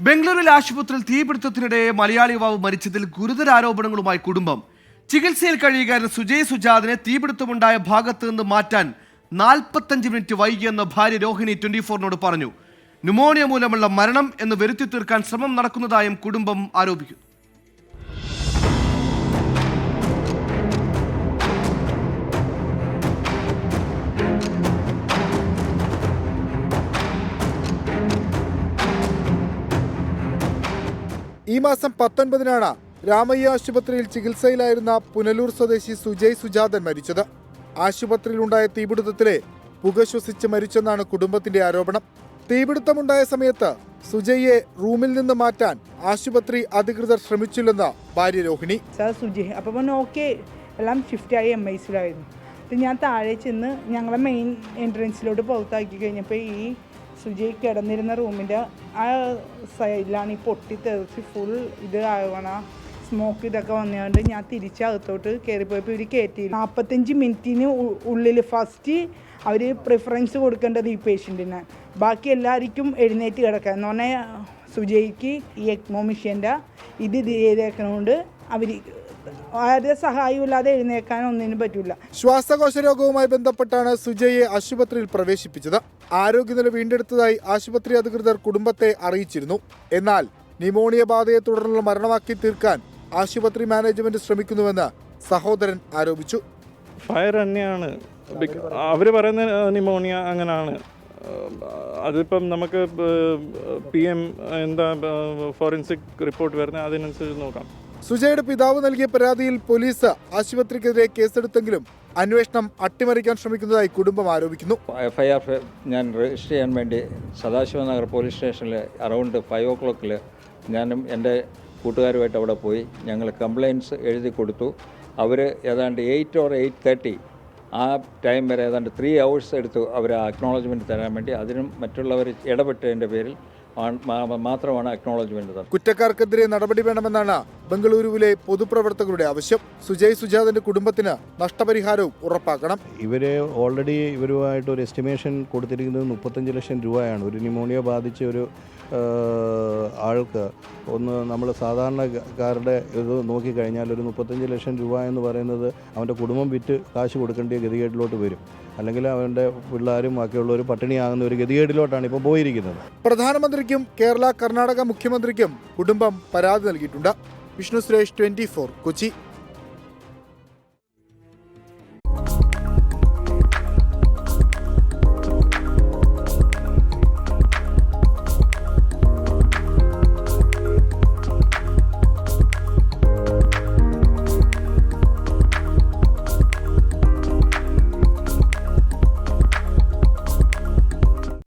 ബംഗളൂരുവിലെ ആശുപത്രിയിൽ തീപിടുത്തത്തിനിടെ മലയാളി യുവാവ് മരിച്ചതിൽ ഗുരുതര ആരോപണങ്ങളുമായി കുടുംബം. ചികിത്സയിൽ കഴിയുകയായിരുന്ന സുജയ് സുജാതിനെ തീപിടുത്തമുണ്ടായ ഭാഗത്ത് നിന്ന് മാറ്റാൻ നാൽപ്പത്തഞ്ച് മിനിറ്റ് വൈകിയെന്ന് ഭാര്യ രോഹിണി ട്വന്റി ഫോറിനോട് പറഞ്ഞു. ന്യൂമോണിയ മൂലമുള്ള മരണം എന്ന് വരുത്തി തീർക്കാൻ ശ്രമം നടക്കുന്നതായും കുടുംബം ആരോപിക്കുന്നു. ഈ മാസം പത്തൊൻപതിനാണ് രാമയ്യ ആശുപത്രിയിൽ ചികിത്സയിലായിരുന്ന പുനലൂർ സ്വദേശി സുജയ് സുജാതൻ മരിച്ചത്. ആശുപത്രിയിലുണ്ടായ തീപിടുത്തത്തിലെ പുക ശ്വസിച്ച് മരിച്ചെന്നാണ് കുടുംബത്തിന്റെ ആരോപണം. തീപിടുത്തമുണ്ടായ സമയത്ത് സുജയ്യെ റൂമിൽ നിന്ന് മാറ്റാൻ ആശുപത്രി അധികൃതർ ശ്രമിച്ചില്ലെന്ന് ഭാര്യ രോഹിണി. സാർ ഷിഫ്റ്റ് ആയി എല്ലാം എം ഐ സിയിലായിരുന്നു ഞാൻ താഴെ ചെന്ന് ഞങ്ങളെ മെയിൻ എൻട്രൻസിലോട്ട് പുറത്താക്കി കഴിഞ്ഞപ്പോൾ ഈ സുജയ് കിടന്നിരുന്ന റൂമിന്റെ ആ സൈഡിലാണ് ഈ പൊട്ടി തെറിച്ച് ഫുൾ ഇത് ആവണ സ്മോക്ക് ഇതൊക്കെ വന്നുകൊണ്ട് ഞാൻ തിരിച്ചകത്തോട്ട് കയറിപ്പോയപ്പോൾ ഇവർ കയറ്റി നാൽപ്പത്തഞ്ച് മിനിറ്റിന് ഉള്ളിൽ ഫസ്റ്റ് അവർ പ്രിഫറൻസ് കൊടുക്കേണ്ടത് ഈ പേഷ്യന്റിന് ബാക്കി എല്ലാവർക്കും എഴുന്നേറ്റ് കിടക്കുക എന്ന് പറഞ്ഞാൽ സുജയ്ക്ക് ഈ എക്മോ മിഷ്യന്റെ ഇത് ചെയ്തേക്കണോണ്ട് അവർ ആരുടെ സഹായവും ഇല്ലാതെ എഴുന്നേക്കാൻ ഒന്നിനും പറ്റില്ല ശ്വാസകോശ രോഗവുമായി ബന്ധപ്പെട്ടാണ് സുജയെ ആശുപത്രിയിൽ പ്രവേശിപ്പിച്ചത്. ആരോഗ്യനില വീണ്ടെടുത്തതായി ആശുപത്രി അധികൃതർ കുടുംബത്തെ അറിയിച്ചിരുന്നു. എന്നാൽ ന്യൂമോണിയ ബാധയെ തുടർന്നുള്ള മരണമാക്കി തീർക്കാൻ ആശുപത്രി മാനേജ്മെന്റ് ശ്രമിക്കുന്നുവെന്ന് സഹോദരൻ ആരോപിച്ചു. ഫയർ തന്നെയാണ്. അവർ പറയുന്ന ന്യൂമോണിയ അങ്ങനെയാണ് അതിപ്പം നമുക്ക് പി എം എന്താ ഫോറൻസിക് റിപ്പോർട്ട് വരുന്നത് അതിനനുസരിച്ച് നോക്കാം. സുജയുടെ പിതാവ് നൽകിയ പരാതിയിൽ പോലീസ് ആശുപത്രിക്കെതിരെ കേസെടുത്തെങ്കിലും അന്വേഷണം അട്ടിമറിക്കാൻ ശ്രമിക്കുന്നതായി കുടുംബം ആരോപിക്കുന്നു. എഫ്ഐആർ ഞാൻ രജിസ്റ്റർ ചെയ്യാൻ വേണ്ടി സദാശിവ നഗർ പോലീസ് സ്റ്റേഷനിൽ അറൗണ്ട് ഫൈവ് ഓ ക്ലോക്കിൽ ഞാനും എന്റെ കൂട്ടുകാരുമായിട്ട് അവിടെ പോയി ഞങ്ങൾ കംപ്ലയിൻസ് എഴുതി കൊടുത്തു. അവർ ഏതാണ്ട് എയ്റ്റ് ഓർ എയ്റ്റ് തേർട്ടി ആ ടൈം വരെ ഏതാണ്ട് ത്രീ അവേഴ്സ് എടുത്തു അവർ ആ അക്നോളജ്മെന്റ് തരാൻ വേണ്ടി. അതിനും മറ്റുള്ളവർ ഇടപെട്ടതിന്റെ പേരിൽ മാത്രമാണ് അക്നോളജ്മെന്റ് തന്നത്. കുറ്റക്കാർക്കെതിരെ നടപടി വേണമെന്നാണ് ബംഗളൂരുവിലെ പൊതുപ്രവർത്തകരുടെ ആവശ്യം. സുജയ് സുജാതന്റെ കുടുംബത്തിന് നഷ്ടപരിഹാരവും ഉറപ്പാക്കണം. ഇവർ ഓൾറെഡി ഇവരുമായിട്ട് ഒരു എസ്റ്റിമേഷൻ കൊടുത്തിരിക്കുന്നത് മുപ്പത്തഞ്ച് ലക്ഷം രൂപയാണ്. ഒരു ന്യൂമോണിയ ബാധിച്ച ഒരു ആൾക്ക് ഒന്ന് നമ്മൾ സാധാരണക്കാരുടെ ഇത് നോക്കിക്കഴിഞ്ഞാൽ ഒരു മുപ്പത്തഞ്ച് ലക്ഷം രൂപ എന്ന് പറയുന്നത് അവന്റെ കുടുംബം വിറ്റ് കാശ് കൊടുക്കേണ്ട ഗതികേട്ടിലോട്ട് വരും. അല്ലെങ്കിൽ അവന്റെ പിള്ളേരും ബാക്കിയുള്ളവർ പട്ടിണിയാകുന്ന ഒരു ഗതികേടിലോട്ടാണ് ഇപ്പോൾ പോയിരിക്കുന്നത്. പ്രധാനമന്ത്രിക്കും കേരള കർണാടക മുഖ്യമന്ത്രിക്കും കുടുംബം പരാതി നൽകിയിട്ടുണ്ട്. വിഷ്ണു സുരേഷ് ട്വന്റി കൊച്ചി.